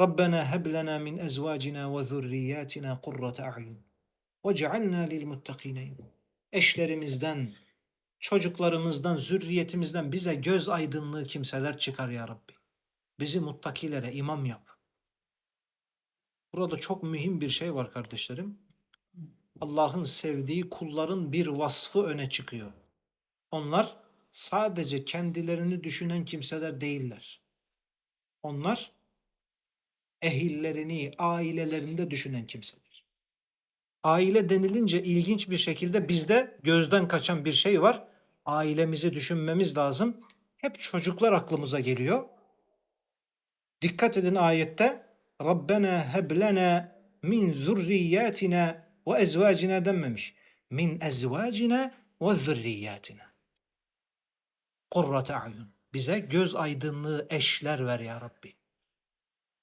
Rabbena heb lena min ezvacina ve zurriyatina kurrate a'yun. Ve cealna lil muttakine imama. Eşlerimizden, çocuklarımızdan, zürriyetimizden bize göz aydınlığı kimseler çıkar ya Rabbi. Bizi muttakilere imam yap. Burada çok mühim bir şey var kardeşlerim. Allah'ın sevdiği kulların bir vasfı öne çıkıyor. Onlar sadece kendilerini düşünen kimseler değiller. Onlar ehillerini, ailelerinde düşünen kimseler. Aile denilince ilginç bir şekilde bizde gözden kaçan bir şey var. Ailemizi düşünmemiz lazım. Hep çocuklar aklımıza geliyor. Dikkat edin ayette Rabbena heb lena min zurriyatina ve ezvacina denmemiş. Min ezvacina ve zurriyatina. Kurrate ayun. Bize göz aydınlığı eşler ver ya Rabbi.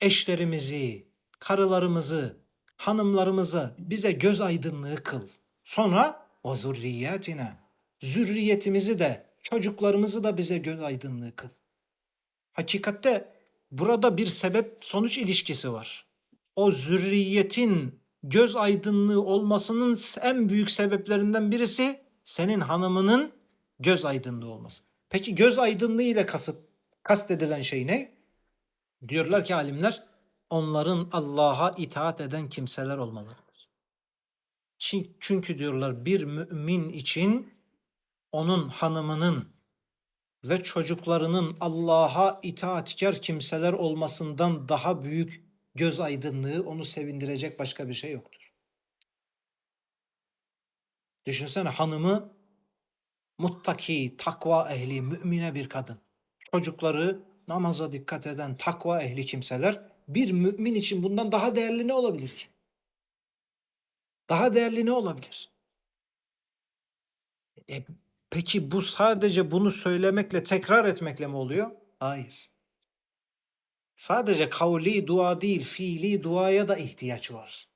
Eşlerimizi, karılarımızı, hanımlarımızı bize göz aydınlığı kıl. Sonra o zurriyatina. Zürriyetimizi de, çocuklarımızı da bize göz aydınlığı kıl. Hakikatte burada bir sebep sonuç ilişkisi var. O zürriyetin göz aydınlığı olmasının en büyük sebeplerinden birisi senin hanımının göz aydınlığı olması. Peki göz aydınlığı ile kasıt, kastedilen şey ne? Diyorlar ki alimler onların Allah'a itaat eden kimseler olmalıdır. Çünkü diyorlar bir mümin için onun hanımının ve çocuklarının Allah'a itaatkar kimseler olmasından daha büyük göz aydınlığı onu sevindirecek başka bir şey yoktur. Düşünsene hanımı muttaki, takva ehli, mümine bir kadın. Çocukları namaza dikkat eden takva ehli kimseler bir mümin için bundan daha değerli ne olabilir ki? Daha değerli ne olabilir? E, peki bu sadece bunu söylemekle, tekrar etmekle mi oluyor? Hayır. Sadece kavli dua değil, fiili duaya da ihtiyaç var.